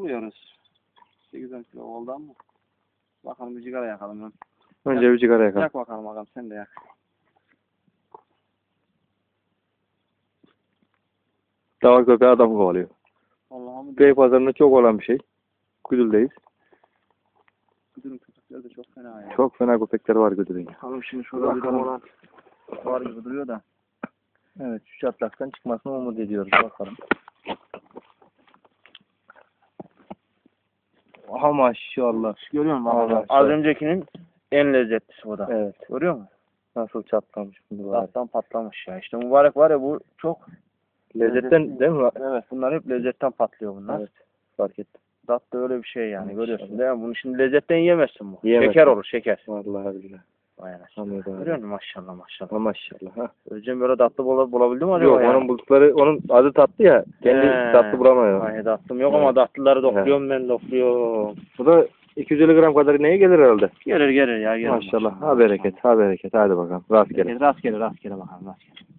buluyoruz. 8-10 kilo oldu ama. Bakalım bir sigara yakalım. lan. Önce bir sigara yakalım. Yak bakalım bakalım sen de yak. Dava köpeği adamı kovalıyor. Allah'ım Bey pazarında çok olan bir şey. Güdül'deyiz. Müdürün köpekleri de çok fena ya. Çok fena köpekler var Güdül'ün. Bakalım şimdi şurada bir olan var gibi duruyor da. Evet şu çatlaktan çıkmasını umut ediyoruz bakalım. Aha maşallah. Görüyor musun? Allah bakalım? Allah. Az öncekinin en lezzetlisi bu da. Evet. Görüyor musun? Nasıl çatlamış var. Tattan patlamış ya. İşte mübarek var ya bu çok Lezzetten değil mi? Evet bunlar hep lezzetten patlıyor bunlar. Evet. Fark ettim. Tat da öyle bir şey yani Maşallah. görüyorsun değil mi? Bunu şimdi lezzetten yiyemezsin bu. Yiyemezsin. Şeker olur şeker. Vallahi billahi. Vay anasını. Görüyor musun maşallah maşallah. Ha, maşallah. Ha. Özcan böyle tatlı bul bulabildi mi acaba Yok ya? onun buldukları onun adı tatlı ya. Kendi He. tatlı bulamıyor. Ay tatlım yok ama tatlıları dokluyorum ben dokluyorum. Bu da 250 gram kadar neye gelir herhalde? Gelir gelir ya gelir. Maşallah. Ha bereket. Ha bereket. Hadi bakalım. Rastgele rastgele rastgele bakalım rastgele.